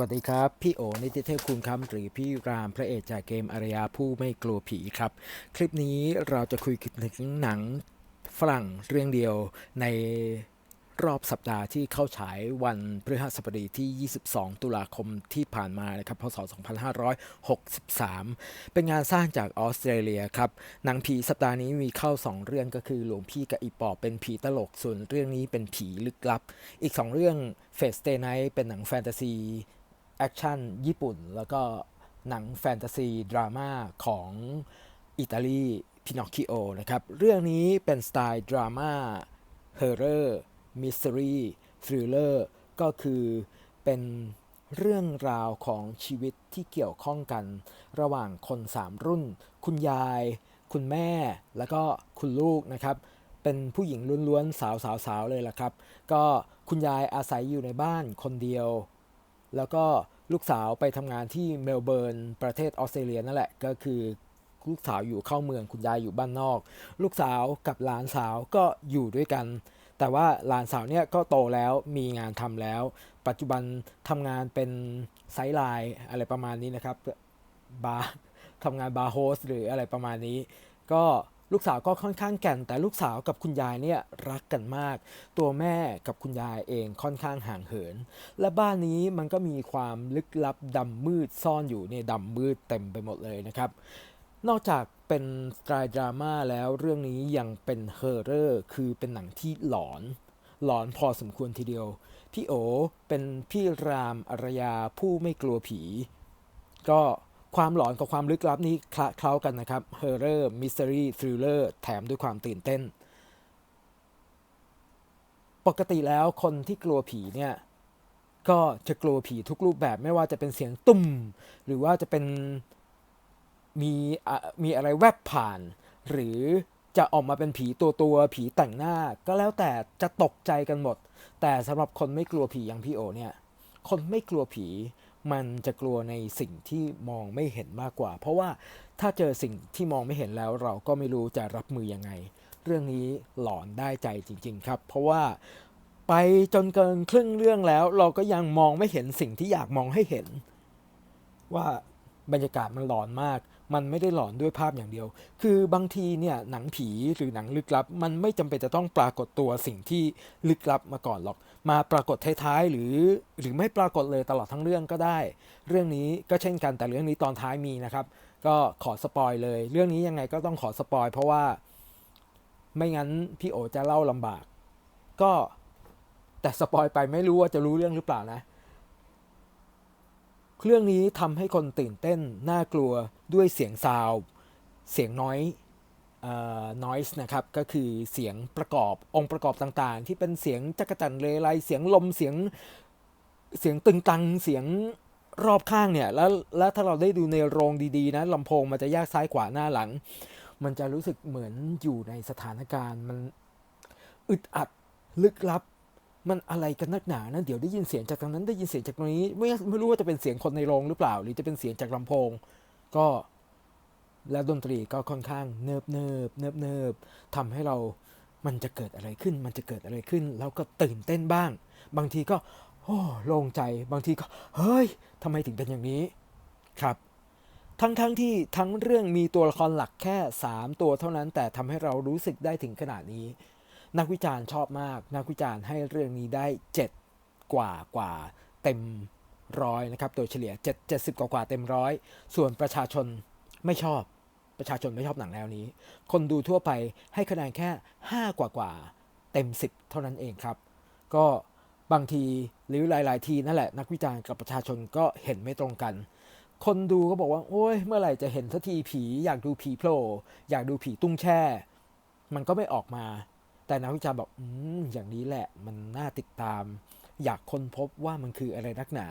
วัสดีครับ พี่โอนิติเทพคุณคำหรือพี่รามพระเอกจากเกมอารยาผู้ไม่กลัวผีครับ คลิปนี้เราจะคุยถึงหนังฝรั่งเรื่องเดียวในรอบสัปดาห์ที่เข้าฉายวันพฤหัสบดีที่ 22 ตุลาคมที่ผ่านมานะครับ พศ 2563 เป็นงานสร้างจากออสเตรเลียครับ หนังผีสัปดาห์นี้มีเข้า 2 เรื่องก็คือหลวงพี่กับอีปอบเป็นผีตลก ส่วนเรื่องนี้เป็นผีลึกลับ อีก 2 เรื่องเฟสเต y ไนท์เป็นหนังแฟนตาซี แอคชั่นญี่ปุ่น แล้วก็หนังแฟนตาซี ดราม่าของอิตาลีพินอคคิโอนะครับ เรื่องนี้เป็นสไตล์ดราม่าเฮอร์เรอร์มิส t รีทริลเลอร์ก็คือเป็นเรื่องราวของชีวิตที่เกี่ยวข้องกัน ระหว่างคนสามรุ่น คุณยาย คุณแม่ แล้วก็คุณลูกนะครับ เป็นผู้หญิงล้วนๆ สาวๆๆเลยล่ะครับ ก็คุณยายอาศัยอยู่ในบ้านคนเดียว แล้วก็ลูกสาวไปทำงานที่เมลเบิร์นประเทศออสเตรเลียนั่นแหละ ก็คือลูกสาวอยู่เข้าเมืองคุณยายอยู่บ้านนอก ลูกสาวกับหลานสาวก็อยู่ด้วยกัน แต่ว่าหลานสาวเนี่ยก็โตแล้วมีงานทำแล้ว ปัจจุบันทำงานเป็นไซไลน์อะไรประมาณนี้นะครับบาร์ทำงานบาร์โฮสหรืออะไรประมาณนี้ ก็ ลูกสาวก็ค่อนข้างแก่น แต่ลูกสาวกับคุณยายเนี่ยรักกันมาก ตัวแม่กับคุณยายเองค่อนข้างห่างเหิน และบ้านนี้มันก็มีความลึกลับดำมืดซ่อนอยู่ในดำมืดเต็มไปหมดเลยนะครับ นอกจากเป็นสไตล์ดราม่าแล้วเรื่องนี้ยังเป็นเฮอร์เรอร์คือเป็นหนังที่หลอนหลอนพอสมควรทีเดียว พี่โอเป็นพี่รามอารยาผู้ไม่กลัวผี ก็ ความหลอนกับความลึกลับนี้คละเคล้ากันนะครับเฮอร์เรอร์มิส t รีทริลเลอร์แถมด้วยความตื่นเต้น ปกติแล้วคนที่กลัวผีเนี่ย ก็จะกลัวผีทุกรูปแบบไม่ว่าจะเป็นเสียงตุ้มหรือว่าจะเป็นมีอะมีอะไรแวบผ่าน หรือจะออกมาเป็นผีตัวตัวผีแต่งหน้า ก็แล้วแต่จะตกใจกันหมด แต่สำหรับคนไม่กลัวผีอย่างพี่โอเนี่ย คนไม่กลัวผี มันจะกลัวในสิ่งที่มองไม่เห็นมากกว่า เพราะว่าถ้าเจอสิ่งที่มองไม่เห็นแล้ว เราก็ไม่รู้จะรับมือยังไง เรื่องนี้หลอนได้ใจจริง ๆ ครับ เพราะว่าไปจนเกินครึ่งเรื่องแล้ว เราก็ยังมองไม่เห็นสิ่งที่อยากมองให้เห็น ว่าบรรยากาศมันหลอนมาก มันไม่ได้หลอนด้วยภาพอย่างเดียว คือบางทีเนี่ยหนังผีหรือหนังลึกลับ มันไม่จำเป็นจะต้องปรากฏตัวสิ่งที่ลึกลับมาก่อนหรอก มาปรากฏท้ายๆหรือหรือไม่ปรากฏเลยตลอดทั้งเรื่องก็ได้ เรื่องนี้ก็เช่นกันแต่เรื่องนี้ตอนท้ายมีนะครับ ก็ขอสปอยเลย เรื่องนี้ยังไงก็ต้องขอสปอยเพราะว่าไม่งั้นพี่โอจะเล่าลำบาก ก็แต่สปอยไปไม่รู้ว่าจะรู้เรื่องหรือเปล่านะเรื่องนี้ทำให้คนตื่นเต้นน่ากลัวด้วยเสียงซาว เสียงน้อย noise นะครับ ก็คือเสียงประกอบองค์ประกอบต่างๆ ที่เป็นเสียงจักรจันเลไลเสียงลมเสียงเสียงตึงตังเสียงรอบข้างเนี่ยแล้วแล้วถ้าเราได้ดูในโรงดีๆนะลำโพงมันจะแยกซ้ายขวาหน้าหลัง มันจะรู้สึกเหมือนอยู่ในสถานการณ์มันอึดอัดลึกลับ มันอะไรกันนักหนานะเดี๋ยวได้ยินเสียงจากตรงนั้นได้ยินเสียงจากตรงนี้ไม่ไม่รู้ว่าจะเป็นเสียงคนในโรงหรือเปล่า หรือจะเป็นเสียงจากลำโพง ก็ แล้วดนตรีก็ค่อนข้างเนิบเนิบเนิบเนิบทำให้เรามันจะเกิดอะไรขึ้น มันจะเกิดอะไรขึ้น แล้วก็ตื่นเต้นบ้าง บางทีก็โอ้โล่งใจ บางทีก็ เฮ้ยทำไมถึงเป็นอย่างนี้ ครับ ทั้งๆทที่ทั้งเรื่องมีตัวละครหลักแค่ 3 ตัวเท่านั้น แต่ทำให้เรารู้สึกได้ถึงขนาดนี้ นักวิจารณ์ชอบมาก นักวิจารณ์ให้เรื่องนี้ได้ 7 กว่ากว่าเต็มร้อยนะครับ โดยเฉลี่ย 7 70 กว่ากว่าเต็มร้อย ส่วนประชาชนไม่ชอบ ประชาชนไม่ชอบหนังแนวนี้ คนดูทั่วไปให้คะแนนแค่ 5 กว่ากว่าเต็ม 10 เท่านั้นเองครับ ก็บางทีหรือหลาย ๆ ทีนั่นแหละนักวิจารณ์กับประชาชนก็เห็นไม่ตรงกัน คนดูก็บอกว่า โอ้ยเมื่อไหร่จะเห็นสักทีผี อยากดูผีโผล่อยากดูผีตุ้งแช่ มันก็ไม่ออกมา แต่นักวิจารณ์บอกอืมอย่างนี้แหละ มันน่าติดตาม อยากค้นพบว่ามันคืออะไรนักหนา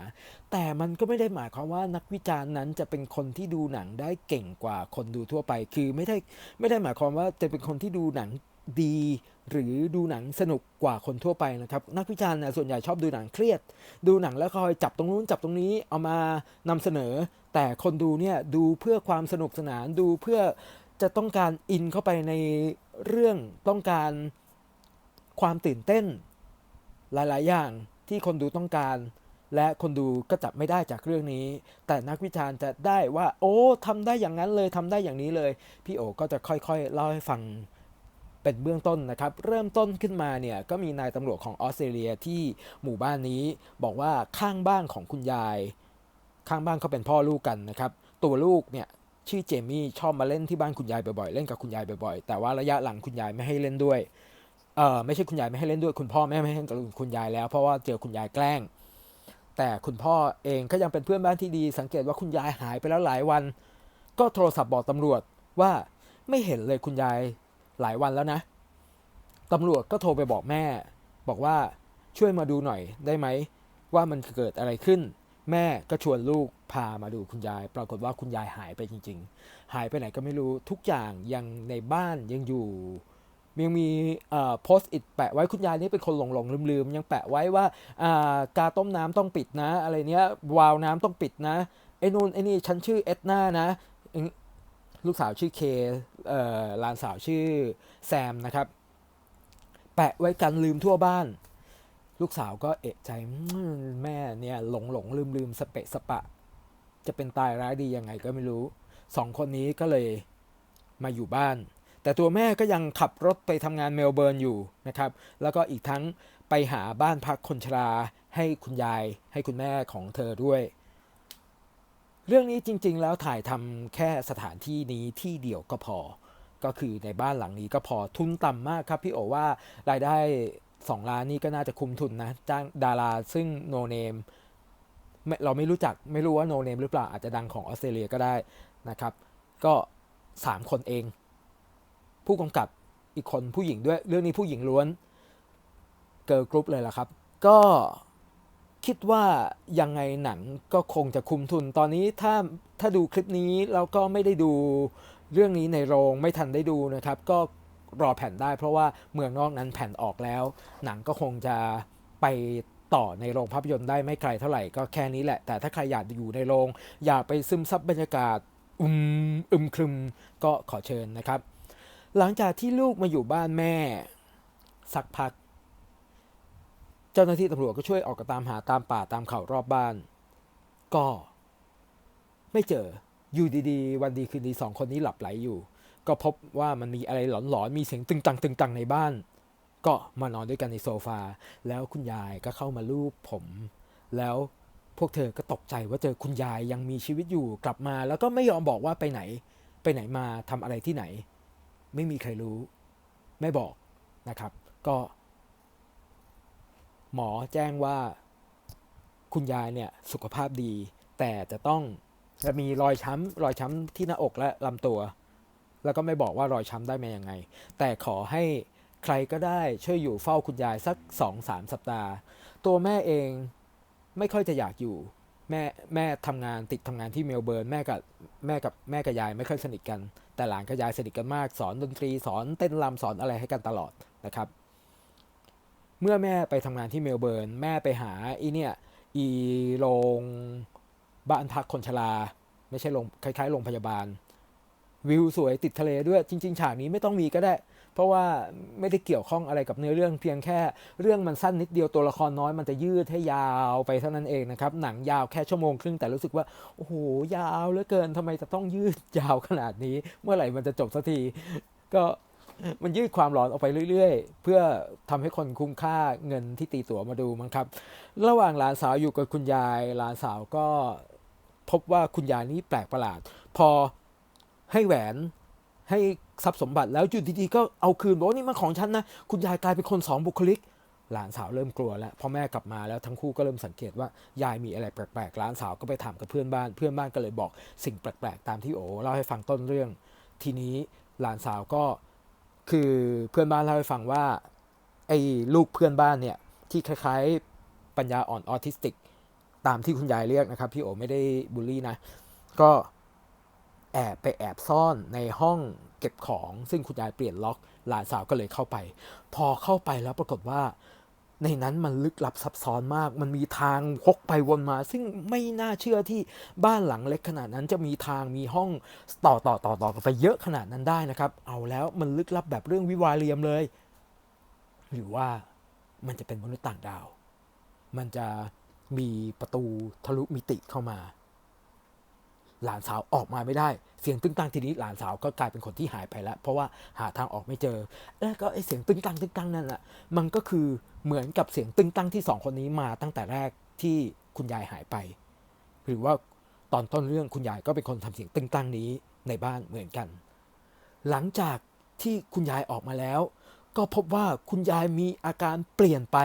แต่มันก็ไม่ได้หมายความว่านักวิจารณ์นั้นจะเป็นคนที่ดูหนังได้เก่งกว่าคนดูทั่วไป คือไม่ได้ไม่ได้หมายความว่าจะเป็นคนที่ดูหนังดีหรือดูหนังสนุกกว่าคนทั่วไปนะครับ นักวิจารณ์นะส่วนใหญ่ชอบดูหนังเครียด ดูหนังแล้วคอยจับตรงนู้นจับตรงนี้เอามานำเสนอ แต่คนดูเนี่ยดูเพื่อความสนุกสนานดูเพื่อจะต้องการอินเข้าไปในเรื่องต้องการความตื่นเต้นหลาย ๆ อย่าง ที่คนดูต้องการ และคนดูก็จับไม่ได้จากเรื่องนี้ แต่นักวิจารณ์จะได้ว่า โอ้ทำได้อย่างนั้นเลยทำได้อย่างนี้เลย พี่โอก็จะค่อยๆเล่าให้ฟังเป็นเบื้องต้นนะครับ เริ่มต้นขึ้นมาเนี่ยก็มีนายตำรวจของออสเตรเลียที่หมู่บ้านนี้บอกว่าข้างบ้านของคุณยาย ข้างบ้านเขาเป็นพ่อลูกกันนะครับ ตัวลูกเนี่ยชื่อเจมี่ชอบมาเล่นที่บ้านคุณยายบ่อยๆ เล่นกับคุณยายบ่อยๆ แต่ว่าระยะหลังคุณยายไม่ให้เล่นด้วย เออไม่ใช่คุณยายไม่ให้เล่นด้วยคุณพ่อแม่ไม่ให้เล่นกับคุณยายแล้ว เพราะว่าเจอคุณยายแกล้ง แต่คุณพ่อเองก็ยังเป็นเพื่อนบ้านที่ดี สังเกตว่าคุณยายหายไปแล้วหลายวัน ก็โทรศัพท์บอกตำรวจว่าไม่เห็นเลยคุณยายหลายวันแล้วนะตำรวจก็โทรไปบอกแม่ บอกว่าช่วยมาดูหน่อยได้ไหม ว่ามันเกิดอะไรขึ้น แม่ก็ชวนลูกพามาดูคุณยาย ปรากฏว่าคุณยายหายไปจริง ๆ หายไปไหนก็ไม่รู้ทุกอย่างยังในบ้านยังอยู่ ยังมีโพสต์อิดแปะไว้คุณยายนี่เป็นคนหลงหลงลืมลืมยังแปะไว้ว่าอ่ากาต้มน้ำต้องปิดนะ อะไรเนี้ยวาล์วน้ำต้องปิดนะไอ้นู่นไอ้นี่ฉันชื่อเอ็ดนานะลูกสาวชื่อเคเอ่อหลานสาวชื่อแซมนะครับ แปะไว้กันลืมทั่วบ้าน ลูกสาวก็เอะใจแม่เนี่ยหลงหลงลืมลืมสเปะสปะ จะเป็นตายร้ายดียังไงก็ไม่รู้สองคนนี้ก็เลยมาอยู่บ้าน แต่ตัวแม่ก็ยังขับรถไปทำงานเมลเบิร์นอยู่นะครับ แล้วก็อีกทั้งไปหาบ้านพักคนชราให้คุณยายให้คุณแม่ของเธอด้วย เรื่องนี้จริง ๆ แล้วถ่ายทำแค่สถานที่นี้ที่เดียวก็พอ ก็คือในบ้านหลังนี้ก็พอทุนต่ำมากครับ พี่โอว่ารายได้2ล้านนี่ก็น่าจะคุ้มทุนนะจ้างดาราซึ่งโนเนมเราไม่รู้จักไม่รู้ว่าโนเนมหรือเปล่าอาจจะดังของออสเตรเลียก็ได้นะครับ ก็ 3 คนเอง ผู้กำกับอีกคนผู้หญิงด้วย เรื่องนี้ผู้หญิงล้วนเกิร์ลกรุ๊ปเลยล่ะครับ ก็คิดว่ายังไงหนังก็คงจะคุ้มทุนตอนนี้ถ้าถ้าดูคลิปนี้แล้วก็ไม่ได้ดูเรื่องนี้ในโรงไม่ทันได้ดูนะครับ ก็รอแผ่นได้เพราะว่าเมืองนอกนั้นแผ่นออกแล้ว หนังก็คงจะไปต่อในโรงภาพยนตร์ได้ไม่ไกลเท่าไหร่ก็แค่นี้แหละ แต่ถ้าใครอยากอยู่ในโรง อยากไปซึมซับบรรยากาศ อึมอึมครึมก็ขอเชิญนะครับ หลังจากที่ลูกมาอยู่บ้านแม่ สักพัก เจ้าหน้าที่ตำรวจก็ช่วยออกกตามหาตามป่าตามเขารอบบ้าน ก็ ไม่เจออยู่ดีๆ วันดีคืนดีสองคนนี้หลับไหลอยู่ ก็พบว่ามันมีอะไรหลอนๆมีเสียงตึงตังตึงตังในบ้าน ก็มานอนด้วยกันในโซฟา แล้วคุณยายก็เข้ามาลูบผม แล้วพวกเธอก็ตกใจว่าเจอคุณยายยังมีชีวิตอยู่กลับมา แล้วก็ไม่ยอมบอกว่าไปไหน ไปไหนมาทำอะไรที่ไหน ไม่มีใครรู้ไม่บอกนะครับ ก็ หมอแจ้งว่าคุณยายเนี่ยสุขภาพดี แต่จะต้องจะมีรอยช้ำรอยช้ำที่หน้าอกและลำตัว แล้วก็ไม่บอกว่ารอยช้ำได้มายังไง แต่ขอให้ใครก็ได้ช่วยอยู่เฝ้าคุณยายสักสองสามสัปดาห์ ตัวแม่เองไม่ค่อยจะอยากอยู่ แม่แม่ทำงานติดทำงานที่เมลเบิร์นแม่กับแม่กับแม่กับยายไม่ค่อยสนิทกัน แต่หลานกับยายสนิทกันมากสอนดนตรีสอนเต้นรำสอนอะไรให้กันตลอดนะครับ เมื่อแม่ไปทำงานที่เมลเบิร์นแม่ไปหาอีเนี่ยอีโรงบ้านพักคนชรา ไม่ใช่โรงคล้ายๆโรงพยาบาล วิวสวยติดทะเลด้วยจริง ๆ ฉากนี้ไม่ต้องมีก็ได้ เพราะว่าไม่ได้เกี่ยวข้องอะไรกับเนื้อเรื่องเพียงแค่เรื่องมันสั้นนิดเดียวตัวละครน้อยมันจะยืดให้ยาวไปเท่านั้นเองนะครับหนังยาวแค่ชั่วโมงครึ่งแต่รู้สึกว่าโอ้โหยาวเหลือเกินทำไมจะต้องยืดยาวขนาดนี้ เมื่อไหร่มันจะจบสักทีก็มันยืดความร้อนออกไปเรื่อยๆ เพื่อทำให้คนคุ้มค่าเงินที่ตีตั๋วมาดูมั้งครับ ระหว่างหลานสาวอยู่กับคุณยาย หลานสาวก็พบว่าคุณยายนี้แปลกประหลาด พอให้แหวนให้ ทรัพย์สมบัติแล้วอยู่ดีๆก็เอาคืนบอกว่านี่มันของฉันนะ คุณยายกลายเป็นคนสองบุคลิก หลานสาวเริ่มกลัวแล้วพอแม่กลับมาแล้วทั้งคู่ก็เริ่มสังเกตว่ายายมีอะไรแปลกๆหลานสาวก็ไปถามกับเพื่อนบ้าน เพื่อนบ้านก็เลยบอกสิ่งแปลกๆตามที่โอเล่าให้ฟังต้นเรื่อง ทีนี้หลานสาวก็คือเพื่อนบ้านเล่าให้ฟังว่าไอ้ลูกเพื่อนบ้านเนี่ยที่คล้ายๆปัญญาอ่อนออทิสติก ตามที่คุณยายเรียกนะครับ พี่โอไม่ได้บูลลี่นะ ก็แอบไปแอบซ่อนในห้อง เก็บของ ซึ่งคุณยายเปลี่ยนล็อกหลานสาวก็เลยเข้าไป พอเข้าไปแล้วปรากฏว่า ในนั้นมันลึกลับซับซ้อนมาก มันมีทางวกไปวนมา ซึ่งไม่น่าเชื่อที่บ้านหลังเล็กขนาดนั้นจะมีทางมีห้องต่อต่อต่อต่อกันไปเยอะขนาดนั้นได้นะครับ เอาแล้วมันลึกลับแบบเรื่องวิวาเรียมเลย หรือว่ามันจะเป็นมนุษย์ต่างดาว มันจะมีประตูทะลุมิติเข้ามา หลานสาวออกมาไม่ได้ เสียงตึ้งตังทีนี้หลานสาวก็กลายเป็นคนที่หายไปแล้ว เพราะว่าหาทางออกไม่เจอ แล้วก็ไอเสียงตึ้งตังตึ้งตังนั่นแหละมันก็คือเหมือนกับเสียงตึ้งตังที่สองคนนี้มาตั้งแต่แรกที่คุณยายหายไป หรือว่าตอนต้นเรื่องคุณยายก็เป็นคนทำเสียงตึ้งตังนี้ในบ้านเหมือนกัน หลังจากที่คุณยายออกมาแล้ว ก็พบว่าคุณยายมีอาการเปลี่ยนไป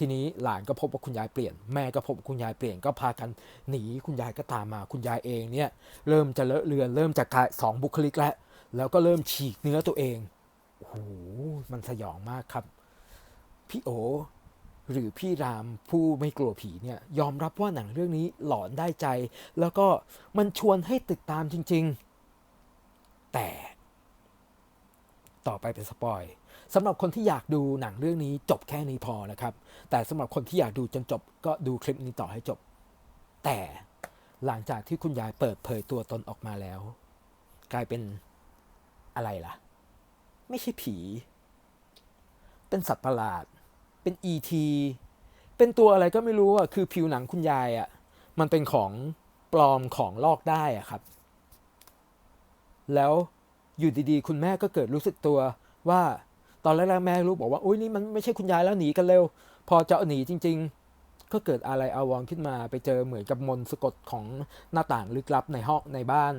ทีนี้หลานก็พบว่าคุณยายเปลี่ยน แม่ก็พบว่าคุณยายเปลี่ยนก็พากันหนีคุณยายก็ตามมาคุณยายเองเนี่ยเริ่มจะเลอะเลือนเริ่มจะกลายสองบุคลิกแล้วแล้วก็เริ่มฉีกเนื้อตัวเองโอ้โหมันสยองมากครับ พี่โอหรือพี่รามผู้ไม่กลัวผีเนี่ยยอมรับว่าหนังเรื่องนี้หลอนได้ใจ แล้วก็มันชวนให้ติดตามจริง ๆ แต่ต่อไปเป็นสปอย สำหรับคนที่อยากดูหนังเรื่องนี้จบแค่นี้พอนะครับ แต่สำหรับคนที่อยากดูจนจบก็ดูคลิปนี้ต่อให้จบ แต่หลังจากที่คุณยายเปิดเผยตัวตนออกมาแล้ว กลายเป็นอะไรล่ะ ไม่ใช่ผี เป็นสัตว์ประหลาด เป็น ET เป็นตัวอะไรก็ไม่รู้อะคือผิวหนังคุณยายอะมันเป็นของปลอมของลอกได้อะครับ แล้วอยู่ดีๆ คุณแม่ก็เกิดรู้สึกตัวว่า ตอนแรกๆแม่รู้บอกว่าอุ้ยนี่มันไม่ใช่คุณยายแล้วหนีกันเร็ว พอจะหนีจริง ๆ ก็เกิดอะไรอาวรขึ้นมาไปเจอเหมือนกับมนสะกดของหน้าต่างลึกลับในห้องในบ้าน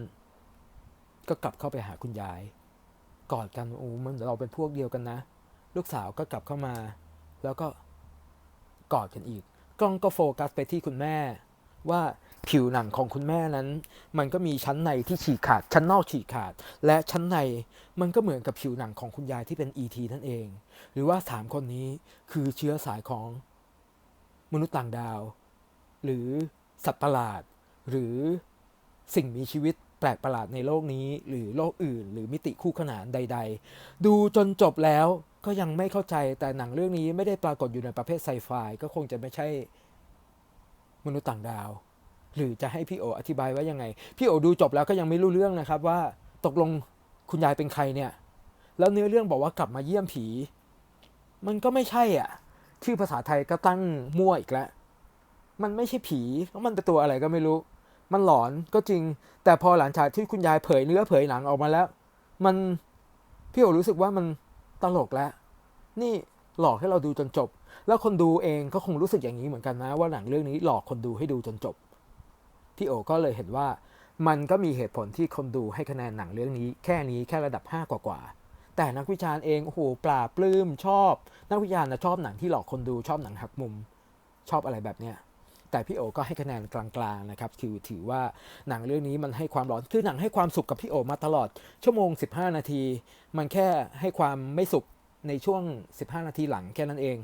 ก็กลับเข้าไปหาคุณยาย กอดกันโอ้มันเราเป็นพวกเดียวกันนะ ลูกสาวก็กลับเข้ามา แล้วก็กอดกันอีก กล้องก็โฟกัสไปที่คุณแม่ ว่าผิวหนังของคุณแม่นั้น มันก็มีชั้นในที่ฉีกขาด ชั้นนอกฉีกขาด และชั้นในมันก็เหมือนกับผิวหนังของคุณยายที่เป็น ET นั่นเอง หรือว่าสามคนนี้คือเชื้อสายของมนุษย์ต่างดาว หรือสัตว์ประหลาด หรือสิ่งมีชีวิตแปลกประหลาดในโลกนี้ หรือโลกอื่น หรือมิติคู่ขนานใด ๆ ดูจนจบแล้วก็ยังไม่เข้าใจแต่หนังเรื่องนี้ไม่ได้ปรากฏอยู่ในประเภทไซไฟก็คงจะไม่ใช่ มนุษย์ต่างดาว หรือจะให้พี่โออธิบายว่ายังไง พี่โอดูจบแล้วก็ยังไม่รู้เรื่องนะครับว่าตกลงคุณยายเป็นใครเนี่ย แล้วเนื้อเรื่องบอกว่ากลับมาเยี่ยมผี มันก็ไม่ใช่อะ ชื่อภาษาไทยก็ตั้งมั่วอีกแล้ว มันไม่ใช่ผีแล้วมันเป็นตัวอะไรก็ไม่รู้ มันหลอนก็จริง แต่พอหลังจากที่คุณยายเผยเนื้อเผยหนังออกมาแล้ว มันพี่โอรู้สึกว่ามันตลกแล้ว นี่หลอกให้เราดูจนจบ แล้วคนดูเองก็คงรู้สึกอย่างนี้เหมือนกันนะ ว่าหนังเรื่องนี้หลอกคนดูให้ดูจนจบพี่โอก็เลยเห็นว่า มันก็มีเหตุผลที่คนดูให้คะแนนหนังเรื่องนี้ แค่นี้แค่ระดับ 5 กว่ากว่าๆแต่นักวิจารณ์เองโอ้โหปลาปลื้มชอบ นักวิจารณ์นะชอบหนังที่หลอกคนดูชอบหนังหักมุม ชอบอะไรแบบเนี้ยแต่พี่โอก็ให้คะแนนกลางๆนะครับคือถือว่าหนังเรื่องนี้มันให้ความร้อนคือหนังให้ความสุขกับพี่โอมาตลอด ชั่วโมง 15 นาที มันแค่ให้ความไม่สุขในช่วง 15 นาทีหลังแค่นั้นเอง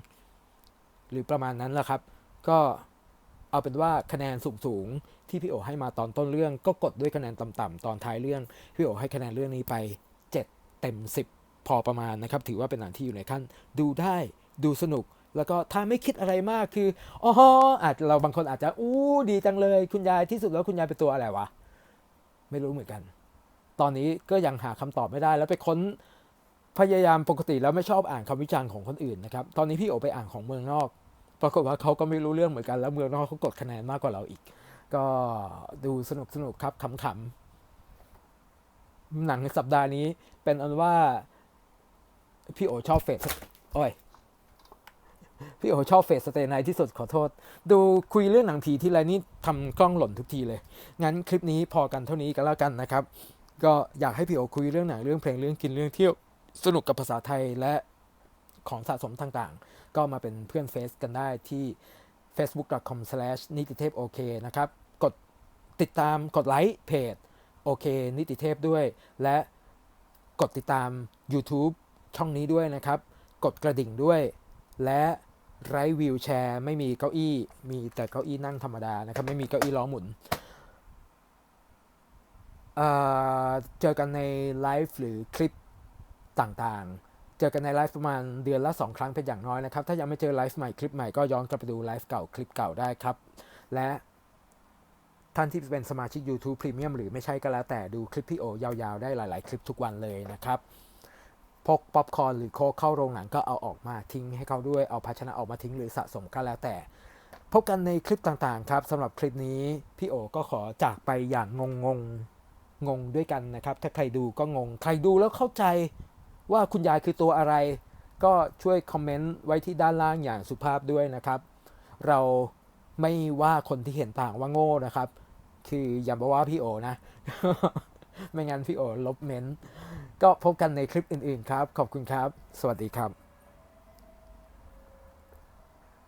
หรือประมาณนั้นแหละครับ ก็เอาเป็นว่าคะแนนสูงๆที่พี่โอให้มาตอนต้นเรื่อง ก็กดด้วยคะแนนต่ำๆตอนท้ายเรื่อง พี่โอให้คะแนนเรื่องนี้ไป 7 เต็ม 10 พอประมาณนะครับ ถือว่าเป็นหนังที่อยู่ในขั้น ดูได้ดูสนุกแล้วก็ถ้าไม่คิดอะไรมากคืออ๋ออาจเราบางคนอาจจะอู้ดีจังเลย คุณยายที่สุดแล้วคุณยายเป็นตัวอะไรวะ ไม่รู้เหมือนกัน ตอนนี้ก็ยังหาคำตอบไม่ได้แล้วไปค้น พยายามปกติแล้วไม่ชอบอ่านคำวิจารณ์ของคนอื่นนะครับ ตอนนี้พี่โอไปอ่านของเมืองนอก ปรากฏว่าเขาก็ไม่รู้เรื่องเหมือนกัน แล้วเมืองนอกเขากดคะแนนมากกว่าเราอีก ก็ดูสนุกสนุกครับขำๆหนังในสัปดาห์นี้เป็นอันว่าพี่โอชอบเฟสโอ้ยพี่โอชอบเฟสสเตย์ไนที่สุดขอโทษ ดูคุยเรื่องหนังผีที่ไรนี่ทำกล้องหล่นทุกทีเลย งั้นคลิปนี้พอกันเท่านี้ก็แล้วกันนะครับ ก็อยากให้พี่โอคุยเรื่องหนังเรื่องเพลงเรื่องกินเรื่องเที่ยว สนุกกับภาษาไทยและของสะสมต่างๆ ก็มาเป็นเพื่อนเฟซกันได้ที่ facebook.com slash นิติเทพโอเคนะครับ กดติดตามกดไลค์เพจโอเคนิติเทพด้วย และกดติดตาม YouTube ช่องนี้ด้วยนะครับ กดกระดิ่งด้วย และไร้วิวแชร์ไม่มีเก้าอี้ มีแต่เก้าอี้นั่งธรรมดานะครับ ไม่มีเก้าอี้ล้อหมุนเเจอกันในไลฟ์หรือคลิป ต่างๆ เจอกันในไลฟ์ประมาณเดือนละ 2 ครั้งเป็นอย่างน้อยนะครับ ถ้ายังไม่เจอไลฟ์ใหม่คลิปใหม่ก็ย้อนกลับไปดูไลฟ์เก่าคลิปเก่าได้ครับ และท่านที่เป็นสมาชิก YouTube Premium หรือไม่ใช่ก็แล้วแต่ดูคลิปพี่โอยาวๆ ได้หลาย ๆ คลิปทุกวันเลยนะครับ พกป๊อปคอร์นหรือโคเข้าโรงหนังก็เอาออกมาทิ้งให้เขาด้วยเอาภาชนะออกมาทิ้งหรือสะสมก็แล้วแต่ พบกันในคลิปต่างๆ ครับสำหรับคลิปนี้พี่โอก็ขอจากไปอย่างงงงงงด้วยกันนะครับ ถ้าใครดูก็งง ใครดูแล้วเข้าใจ ว่าคุณยายคือตัวอะไร ก็ช่วยคอมเมนต์ไว้ที่ด้านล่างอย่างสุภาพด้วยนะครับ เราไม่ว่าคนที่เห็นต่างว่าโง่นะครับ คืออย่ามาว่าพี่โอนะ ไม่งั้นพี่โอลบเมนต์ก็พบกันในคลิปอื่นๆครับ ขอบคุณครับ สวัสดีครับ